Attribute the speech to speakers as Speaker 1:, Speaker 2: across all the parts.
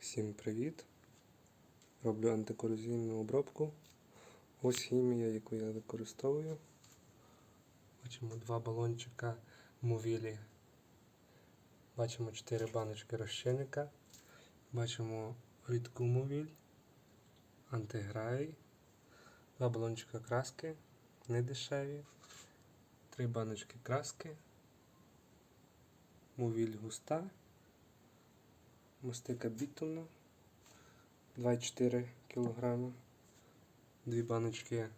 Speaker 1: Всім привіт! Роблю антикорозійну обробку. Ось хімія, яку я використовую. Бачимо два балончика мовілі. Бачимо 4 баночки розчинника. Бачимо рідку мовіль, антиграй, два балончика краски, не дешеві, три баночки краски, мовіль густа мастика бітумна 2,4 кг, дві баночки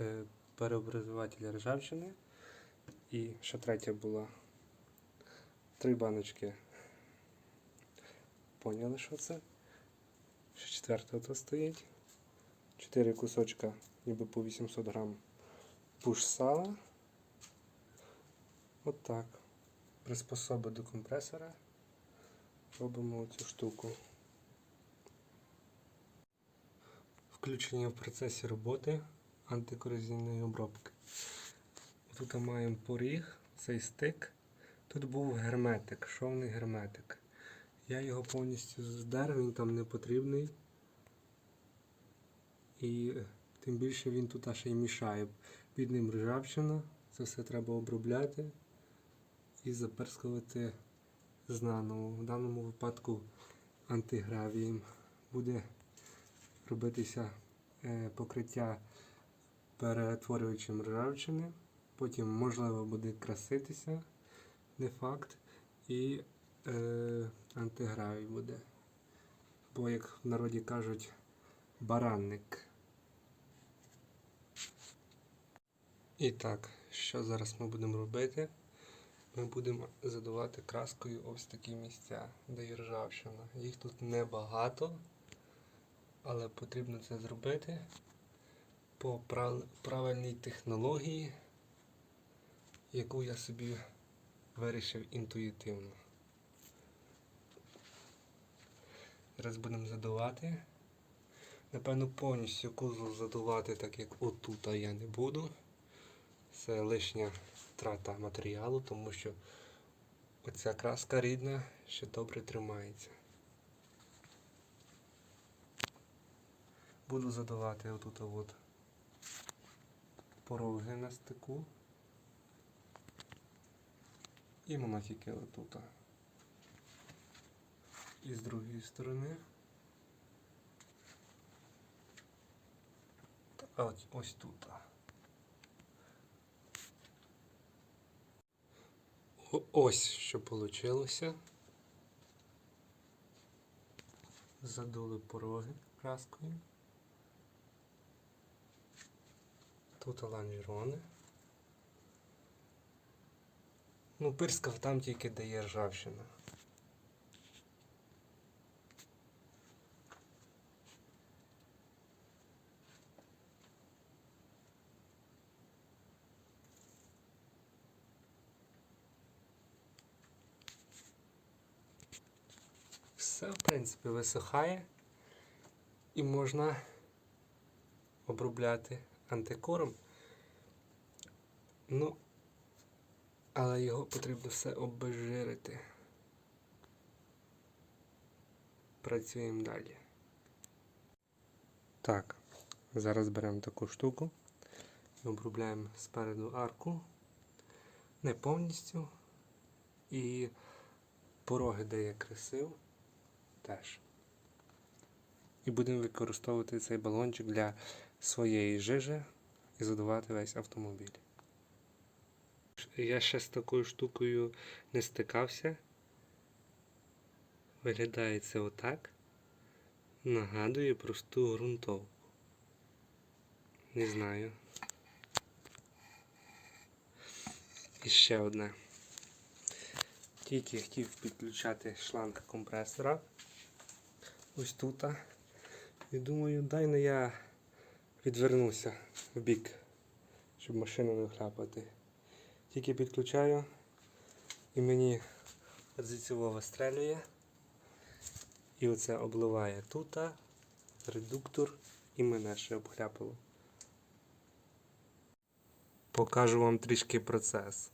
Speaker 1: е, переобразователя ржавчини. І ще третя була. Три баночки. Поняли, що це? Ще четверта тут стоїть. Чотири кусочка, ніби по 800 грам пуш сала. От. Приспособи до компресора робимо цю штуку. Включення в процесі роботи антикорозійної обробки. Тут маємо поріг, цей стик. Тут був герметик, шовний герметик. Я його повністю здер, він там не потрібний. І тим більше він тут ще й мішає. Під ним ржавчина, це все треба обробляти і заперскувати знаново. В даному випадку антигравієм буде робитися е, покриття перетворювачем ржавчини. Потім, можливо, буде краситися, не факт, і е, антигравій буде. Бо, як в народі кажуть, баранник. І так, що зараз ми будемо робити? Ми будемо задавати краскою ось такі місця, де є ржавчина. Їх тут небагато, але потрібно це зробити по прав- правильній технології, яку я собі вирішив інтуїтивно. Зараз будемо задувати. Напевно, повністю кузов задувати, так як отут я не буду. Це лишня трата матеріалу, тому що оця краска рідна ще добре тримається. Буду задавати отут от пороги на стику. І монахіки отут. І з другої сторони. Та ось, ось тут. Ось що вийшло. Задули пороги краскою. Тут ланжерони. Ну, пирскав там тільки де є ржавчина. Все, в принципі, висихає і можна обробляти антикором. Ну, але його потрібно все обезжирити. Працюємо далі. Так, зараз беремо таку штуку і обробляємо спереду арку. Не повністю. І пороги, де я красив, теж. І будемо використовувати цей балончик для своєї жижі і задувати весь автомобіль. Я ще з такою штукою не стикався. Виглядає це отак. Нагадує просту ґрунтовку. Не знаю. І ще одне. Тільки хотів підключати шланг компресора. Ось тут. І думаю, дай на я відвернуся в бік, щоб машину не хляпати. Тільки підключаю і мені зіцево вистрелює. І оце обливає тут, редуктор і мене ще обхляпало. Покажу вам трішки процес.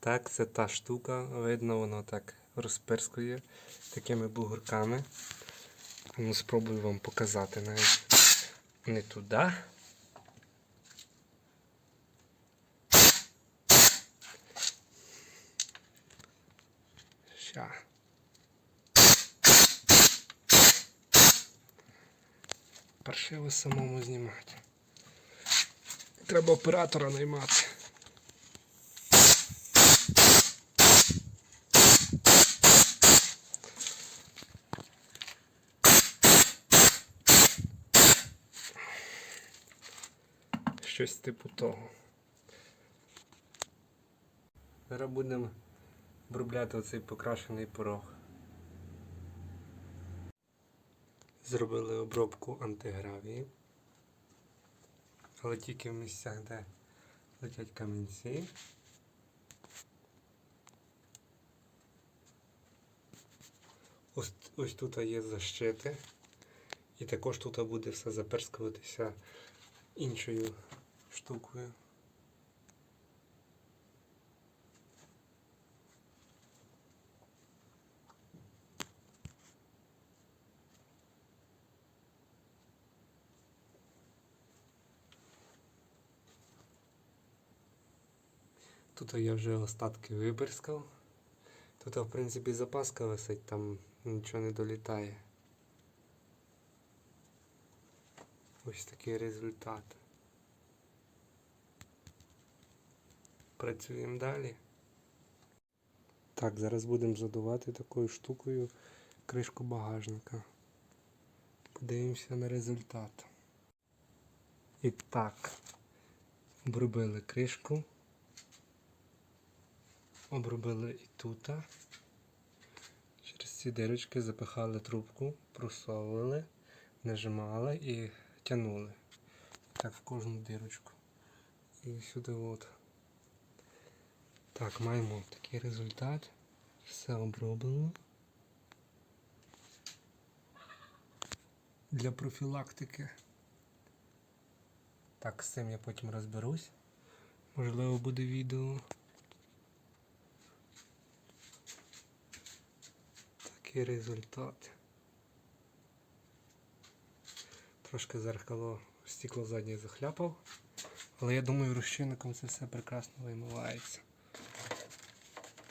Speaker 1: Так, це та штука, видно, воно так розпирскує такими бугорками. Ну, спробую вам показати навіть не туди. Ща. Паршиво самому знімати. Треба оператора наймати. Щось типу того. Зараз будемо обробляти оцей покрашений порог. Зробили обробку антигравії, але тільки в місцях, де летять камінці. Ось, ось тут є защити. І також тут буде все заперскуватися іншою штукою. Тут я вже остатки виберскав. Тут, в принципі, запаска висить, там нічого не долітає. Ось такий результат. Працюємо далі. Так, зараз будемо задувати такою штукою кришку багажника. Подивимося на результат. І так, обробили кришку. Обробили і тут. Через ці дирочки запихали трубку, просовували, нажимали і тянули. Так, в кожну дирочку. І сюди от. Так, маємо такий результат. Все оброблено. Для профілактики. Так, з цим я потім розберусь. Можливо, буде відео. Такий результат. Трошки зеркало стекло заднє захляпав, але я думаю, розчинником це все прекрасно вимивається.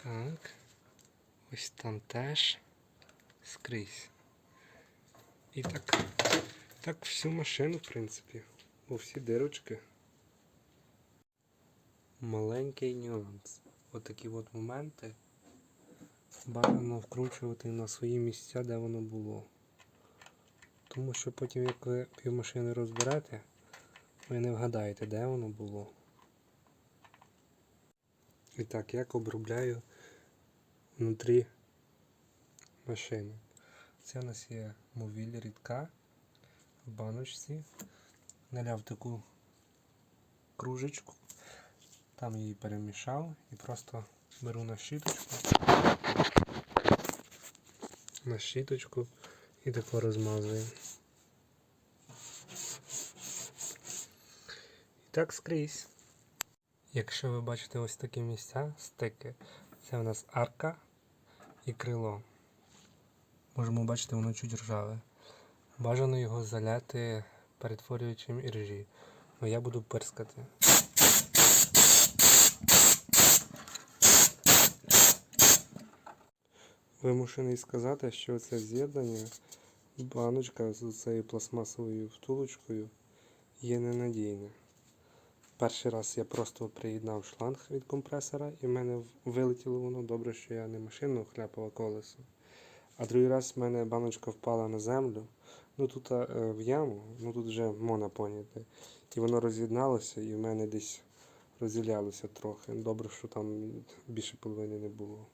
Speaker 1: Так, ось там теж скрізь. І так, так всю машину, в принципі, у всі дирочки. Маленький нюанс. Отакі от моменти бажано вкручувати на свої місця, де воно було. Тому що потім, як ви півмашини розберете, ви не вгадаєте, де воно було. І так, як обробляю внутрі машини. Це у нас є мовіль рідка в баночці. Наляв таку кружечку, там її перемішав і просто беру на щіточку. На щіточку і тако розмазую. І так скрізь. Якщо ви бачите ось такі місця, стики, це у нас арка і крило. Можемо бачити, воно чуть ржаве. Бажано його заляти перетворюючим іржі. Ну я буду перскати. Вимушений сказати, що це з'єднання, баночка з цією пластмасовою втулочкою є ненадійне. Перший раз я просто приєднав шланг від компресора і в мене вилетіло воно добре, що я не машину хляпав, а колесо. А другий раз в мене баночка впала на землю. Ну тут а, в яму, ну тут вже мона поняти. І воно роз'єдналося і в мене десь розділялося трохи. Добре, що там більше половини не було.